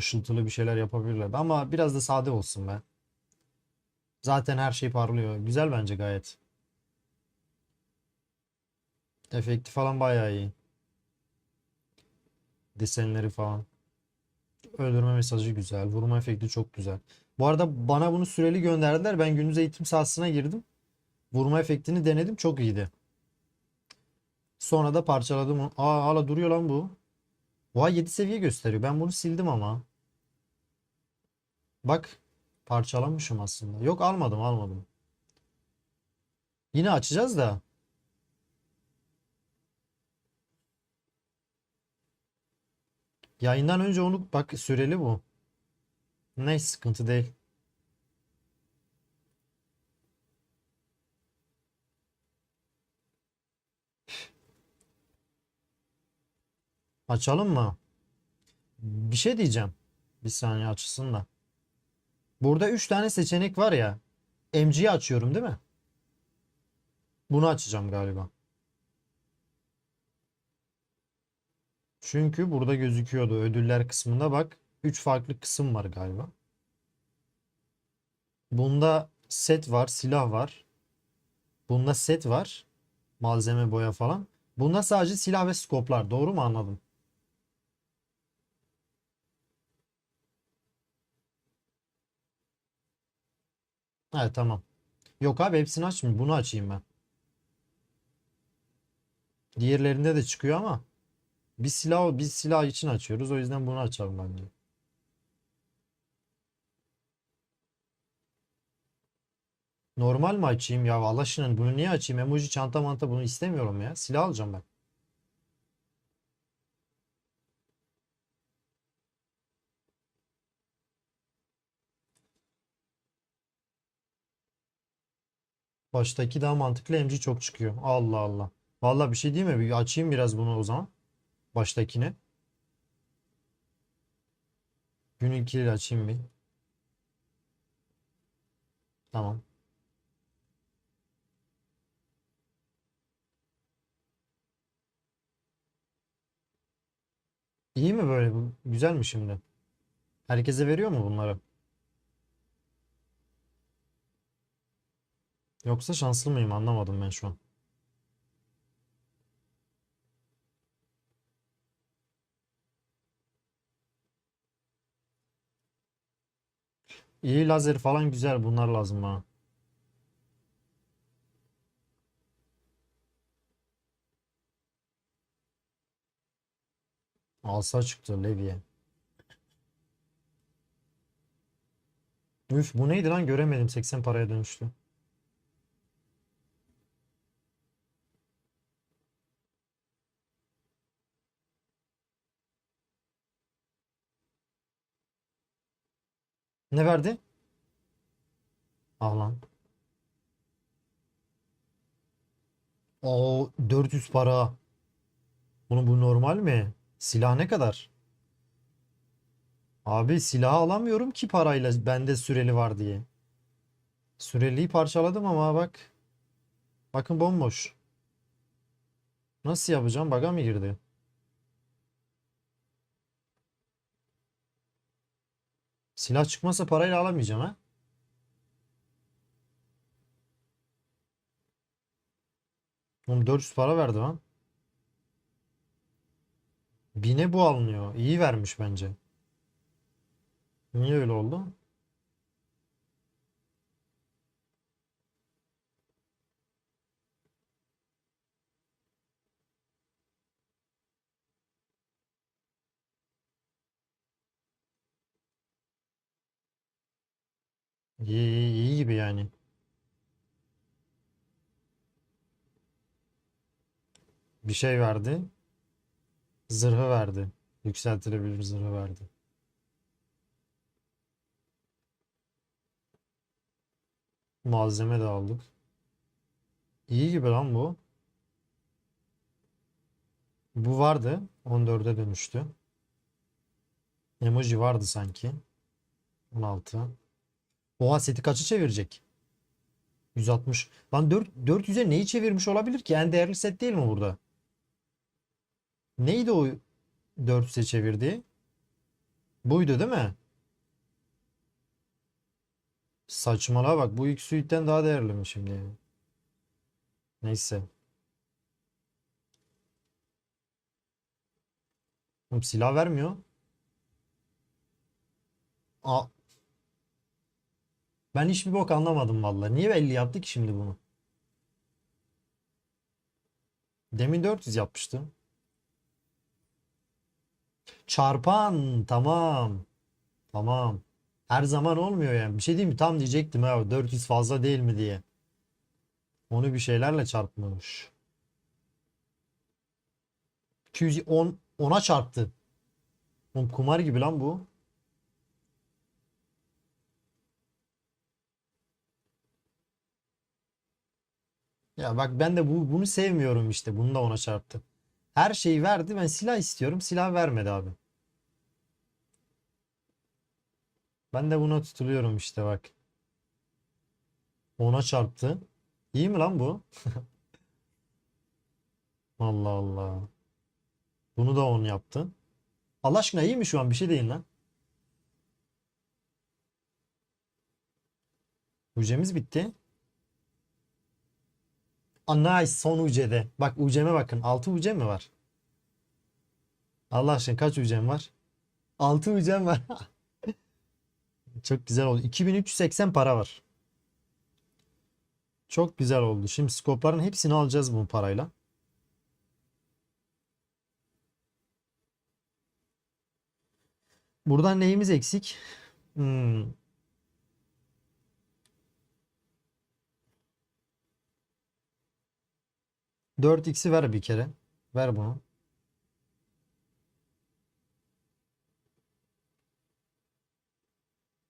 Daha bir şeyler yapabilirlerdi ama biraz da sade olsun be. Zaten her şey parlıyor. Güzel bence gayet. Efekti falan bayağı iyi. Desenleri falan. Öldürme mesajı güzel. Vurma efekti çok güzel. Bu arada bana bunu süreli gönderdiler. Ben gündüz eğitim sahasına girdim. Vurma efektini denedim. Çok iyiydi. Sonra da parçaladım. Aa hala duruyor lan bu. Oha 7 seviye gösteriyor. Ben bunu sildim ama. Bak. Parçalamışım aslında. Yok almadım almadım. Yine açacağız da. Yayından önce onu bak süreli bu. Neyse sıkıntı değil. Açalım mı? Bir şey diyeceğim. Bir saniye açılsın da. Burada 3 tane seçenek var ya. MG'yi açıyorum değil mi? Bunu açacağım galiba. Çünkü burada gözüküyordu. Ödüller kısmında bak. 3 farklı kısım var galiba. Bunda set var, silah var. Bunda set var. Malzeme, boya falan. Bunda sadece silah ve skoplar. Doğru mu anladım? Evet tamam. Yok abi hepsini açmayayım. Bunu açayım ben. Diğerlerinde de çıkıyor ama bir silah biz silah için açıyoruz. O yüzden bunu açalım bence. Normal mi açayım ya? Allah aşkına bunu niye açayım? Emoji çanta manta bunu istemiyorum ya. Silah alacağım ben. Baştaki daha mantıklı MC çok çıkıyor. Allah Allah. Vallahi bir şey değil mi? Bir açayım biraz bunu o zaman. Baştakini. Günün ikili açayım bir. Tamam. İyi mi böyle? Güzel mi şimdi? Herkese veriyor mu bunları? Yoksa şanslı mıyım? Anlamadım ben şu an. İyi lazer falan güzel. Bunlar lazım bana. Alsa çıktı Levi'ye. Üf bu neydi lan göremedim 80 paraya dönüştü. Ne verdi? Ah lan. O 400 para. Bunu bu normal mi? Silah ne kadar? Abi silah alamıyorum ki parayla bende süreli var diye. Süreliyi parçaladım ama bak. Bakın bomboş. Nasıl yapacağım? Baga mı girdi? Silah çıkmasa parayla alamayacağım ha. Oğlum 400 para verdi lan. Bine bu alınıyor. İyi vermiş bence. Niye öyle oldu? İyi, iyi, iyi gibi yani. Bir şey verdi. Zırhı verdi. Yükseltilebilir zırhı verdi. Malzeme de aldık. İyi gibi lan bu. Bu vardı. 14'e dönüştü. Emoji vardı sanki. 16. Oha seti kaça çevirecek? 160. Lan 4, 400'e neyi çevirmiş olabilir ki? En değerli set değil mi burada? Neydi o 400'e çevirdiği? Buydu değil mi? Saçmalığa bak. Bu ilk suite'den daha değerli mi şimdi? Neyse. Oğlum silah vermiyor. Aa, ben hiçbir bok anlamadım vallahi. Niye belli yaptı ki şimdi bunu? Demin 400 yapmıştı. Çarpan tamam. Tamam. Her zaman olmuyor yani. Bir şey diyeyim mi? Tam diyecektim ha 400 fazla değil mi diye. Onu bir şeylerle çarpmış. 210 10'a çarptı. Oğlum kumar gibi lan bu. Ya bak ben de bu bunu sevmiyorum işte. Bunu da ona çarptı. Her şeyi verdi. Ben silah istiyorum. Silah vermedi abi. Ben de buna tutuluyorum işte bak. Ona çarptı. İyi mi lan bu? Allah Allah. Bunu da on yaptı. Allah aşkına iyi mi şu an? Bir şey değil lan. Hücremiz bitti. Nice son UC'de. Bak UC'me bakın. 6 UC mi var? Allah aşkına kaç UC'm var? 6 UC'm var. Çok güzel oldu. 2380 para var. Çok güzel oldu. Şimdi skopların hepsini alacağız bu parayla. Buradan neyimiz eksik? Hmm. Dört x'i ver bir kere. Ver bunu.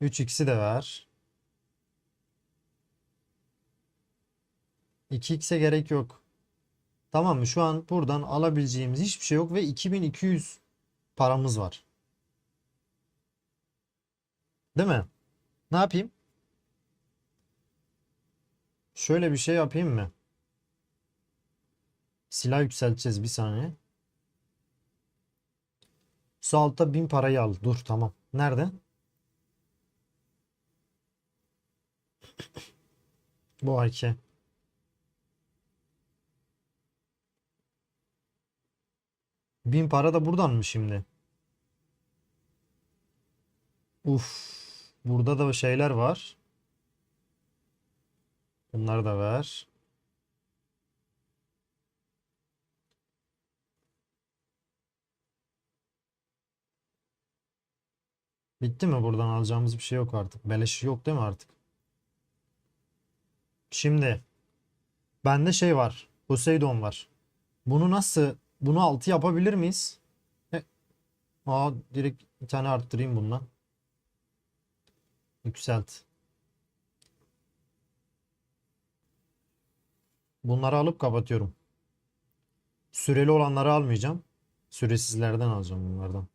Üç x'i de ver. 2x'e gerek yok. Tamam mı? Şu an buradan alabileceğimiz hiçbir şey yok ve 2200 paramız var. Değil mi? Ne yapayım? Şöyle bir şey yapayım mı? Silah yükselteceğiz bir saniye. Su altta 1000 parayı al. Dur tamam. Nerede? Bu ayki. Bin para da buradan mı şimdi? Uf. Burada da şeyler var. Bunları da ver. Bitti mi? Buradan alacağımız bir şey yok artık. Beleş yok değil mi artık? Şimdi bende şey var. Poseidon var. Bunu nasıl bunu 6 yapabilir miyiz? E, aa direkt bir tane arttırayım bundan. Yükselt. Bunları alıp kapatıyorum. Süreli olanları almayacağım. Süresizlerden alacağım bunlardan.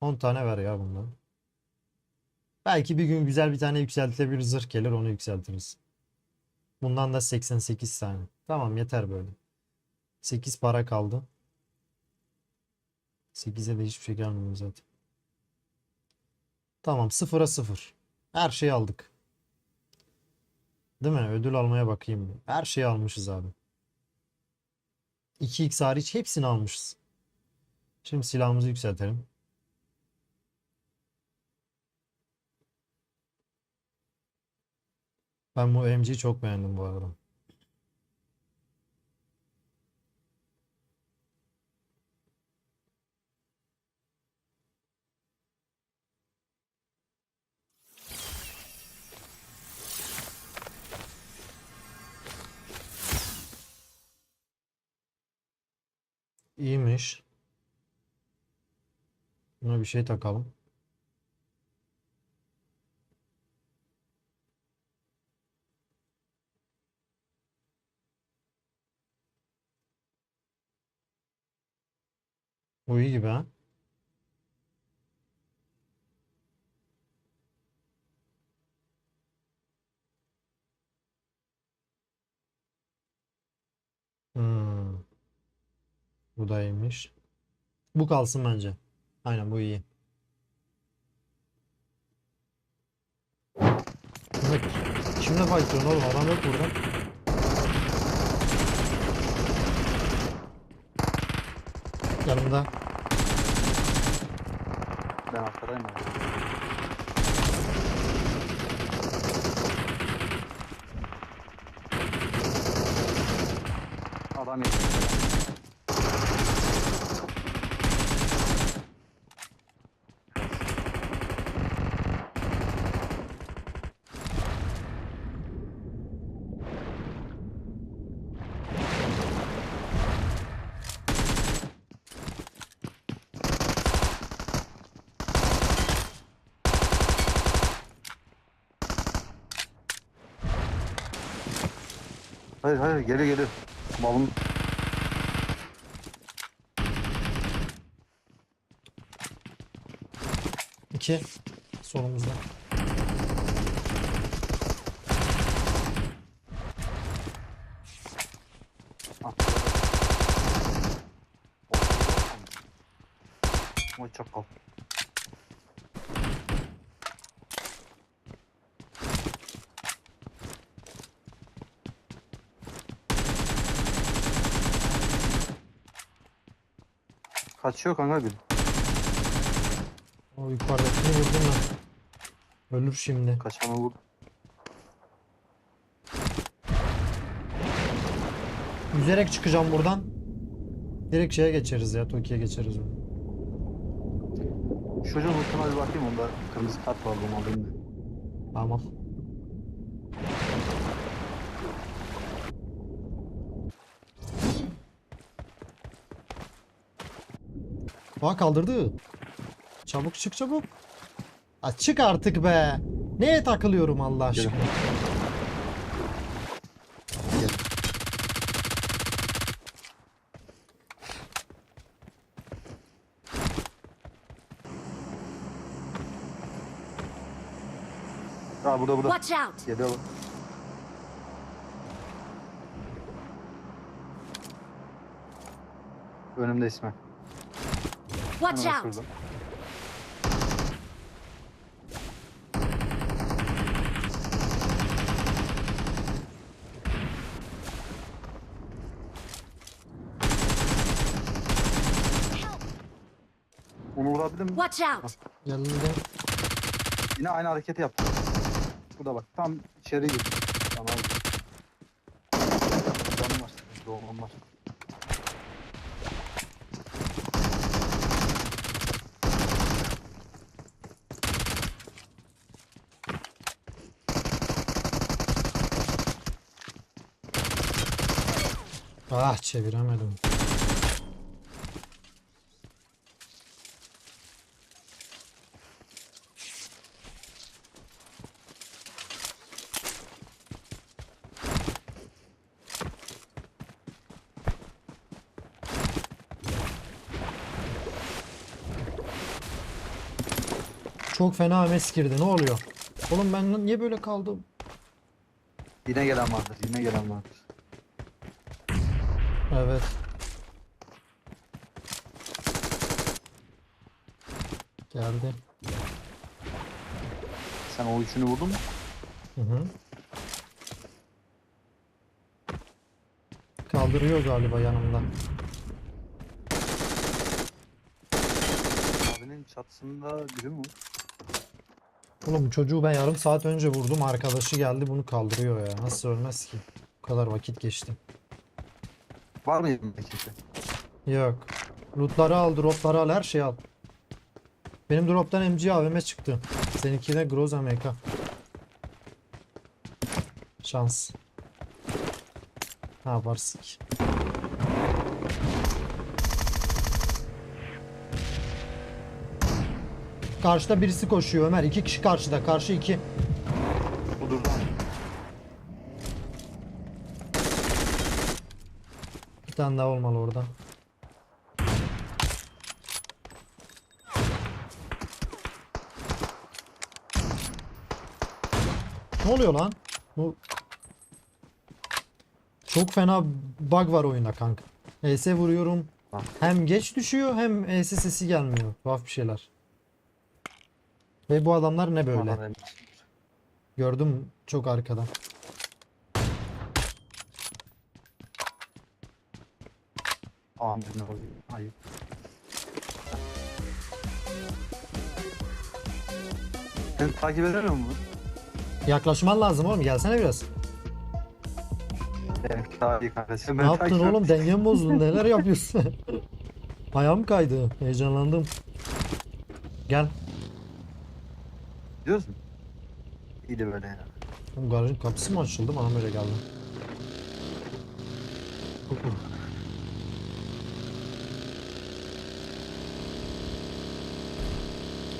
10 tane ver ya bundan. Belki bir gün güzel bir tane yükseltilebilir zırh gelir onu yükseltiriz. Bundan da 88 tane. Tamam yeter böyle. 8 para kaldı. 8'e de hiçbir şey gelmiyor zaten. Tamam sıfıra sıfır. Her şeyi aldık. Değil mi? Ödül almaya bakayım. Her şeyi almışız abi. 2x hariç hepsini almışız. Şimdi silahımızı yükseltelim. Ben bu MG'yi çok beğendim bu arada. İyiymiş. Buna bir şey takalım. Bu iyi gibi ha. Hmm. Bu da iyiymiş. Bu kalsın bence. Aynen bu iyi. Kimle fightlıyorsun oğlum? Adam yok burada. Yanımda. Ben arkadayım abi. Adam yetişti. Hayır hayır geliyor geliyor. Malım İki. Solumuzda. Kaçıyor kanka bir. O yukarıdakini vurdum ben. Ölür şimdi. Kaçanı vur. Yüzerek çıkacağım buradan. Direkt şeye geçeriz ya. Toki'ye geçeriz onu. Çocuğun ultuna bir bakayım onda kırmızı kart var bunu alayım da. Tamam. Aa kaldırdı. Çabuk çık çabuk. Aa, çık artık be. Neye takılıyorum Allah aşkına? Gel. Aa burada burada. Watch out! Geliyor bak. Önümde İsmail. Watch Hemen out! şurada. Onu vurabilir mi? Watch out! Geldim. Yine aynı hareketi yaptı. Burada bak tam içeri gir. Tamam. Canım var. Doğum var. Ah çeviremedim. Çok fena mes girdi. Ne oluyor? Oğlum ben niye böyle kaldım? Yine gelen vardır. Yine gelen vardır. Evet. Geldi. Sen o üçünü vurdun mu? Hı hı. Kaldırıyor galiba yanımda. Abinin çatısında biri mi? Oğlum çocuğu ben yarım saat önce vurdum. Arkadaşı geldi bunu kaldırıyor ya. Nasıl ölmez ki? Bu kadar vakit geçti. Var mı yerinde kimse? Yok. Lootları al, dropları al, her şeyi al. Benim droptan MG AVM çıktı. Seninki de Groza MK. Şans. Ne yaparsın ki? Karşıda birisi koşuyor Ömer. İki kişi karşıda. Karşı iki. Bu durdu. Bir tane daha olmalı orada. Ne oluyor lan? Bu çok fena bug var oyunda kanka. ES vuruyorum. Hem geç düşüyor hem ES sesi gelmiyor. Tuhaf bir şeyler. Ve bu adamlar ne böyle? Gördüm çok arkadan. Ne oluyor? Ayıp. Sen takip edemiyor musun? Yaklaşman lazım oğlum gelsene biraz. İyi Ne yaptın takip oğlum? et. Dengem bozdun. Neler yapıyorsun? Ayağım kaydı. Heyecanlandım. Gel. Biliyorsun. İyiydi böyle ya. Oğlum garajın kapısı mı açıldı? Bana böyle geldi.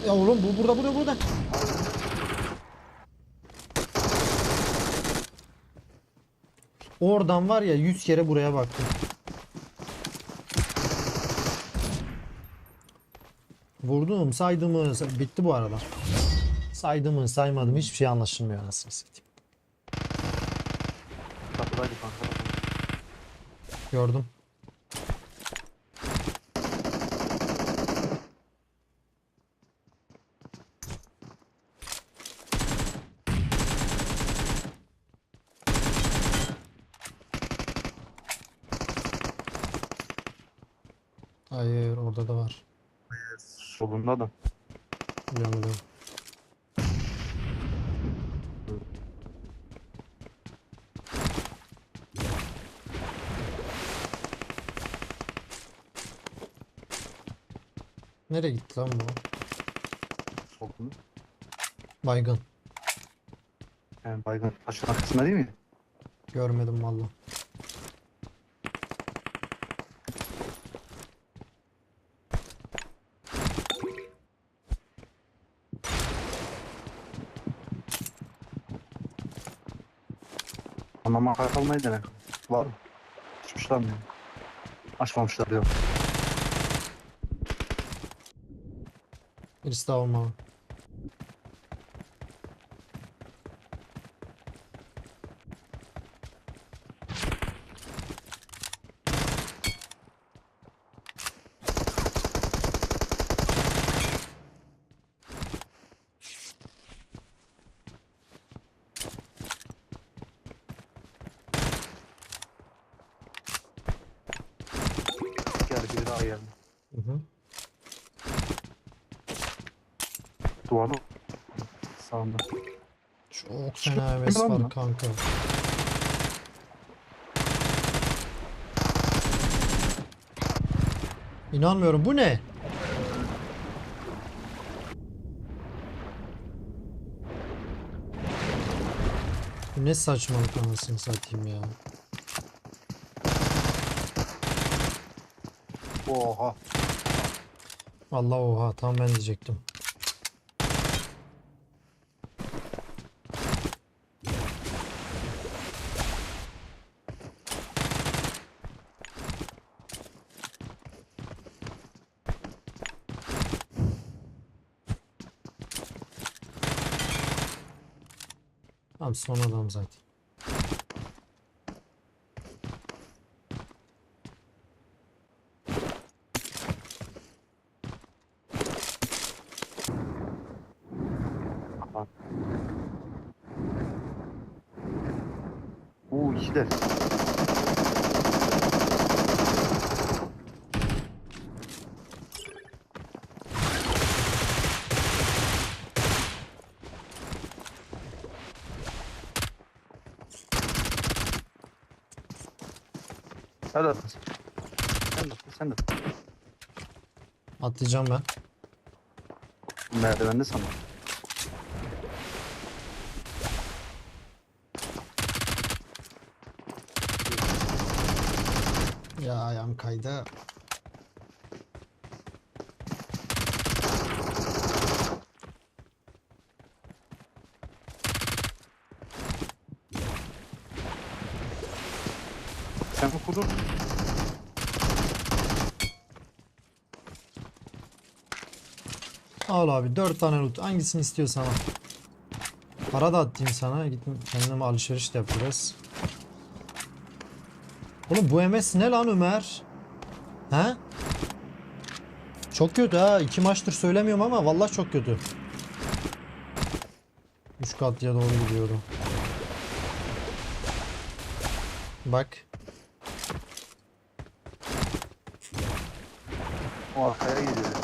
Ya oğlum bu burada burada burada. Oradan var ya 100 kere buraya baktım. Vurdum, saydım mı? Bitti bu arada. Saydım mı, saymadım hiçbir şey anlaşılmıyor anasını satayım. Kapıdaydı kanka. Gördüm. Hayır orada da var. Solunda da. Biliyorum biliyorum. Nereye gitti lan bu? Solunda. Baygın. Yani baygın taşın arkasında değil mi? Görmedim valla. Ama makara kalmayı dene. Var mı? Açmışlar mı? Açmamışlar yok. Birisi daha olmalı. Geldi. Hı hı. Duvarda. Sağında. Çok fena heves var bu? kanka. İnanmıyorum. Bu ne? Bu ne saçmalık anasını satayım ya. Oha. Vallahi oha tam ben diyecektim. Tamam son adam zaten. Hadi at. Sen de at, sen de. at. Atlayacağım ben. Merdivende sana. Ya ayağım kaydı. Kurdun? Al abi 4 tane loot. Hangisini istiyorsan al. Para da atayım sana. Git kendime alışveriş de yap biraz. Oğlum bu MS ne lan Ömer? Ha? Çok kötü ha. İki maçtır söylemiyorum ama vallahi çok kötü. Üç katlıya doğru gidiyorum. Bak. O arkaya geliyor.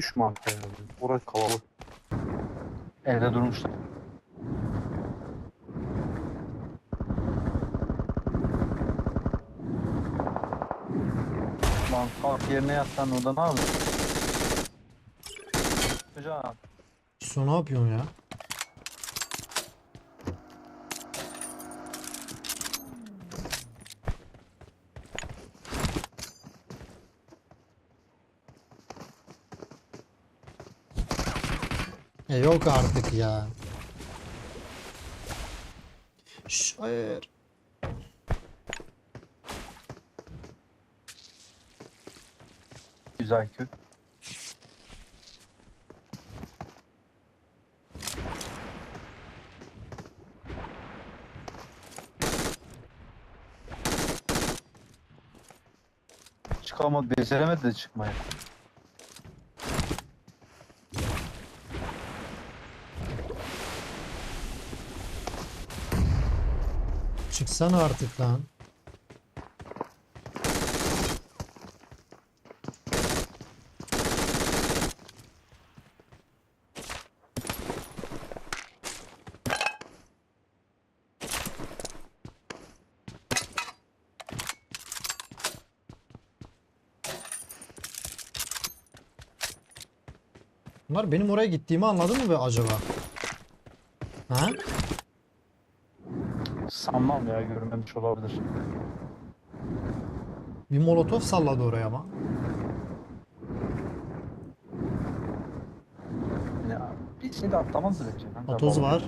Düşman herhalde. Orası kalabalık. Evde durmuşlar. Lan kalk yerine yat sen orada ne yapıyorsun? Hocam. Su ne yapıyorsun ya? Yok artık ya. Şş, hayır. Güzel köy. Çıkamadı, beceremedi de çıkmayı. Çıksana artık lan. Bunlar benim oraya gittiğimi anladı mı be acaba? Ha? Sanmam ya, görmemiş olabilir. Bir molotof salladı oraya ama. Ya, bir şey de atlamazdı bence. kanka. Otoz var.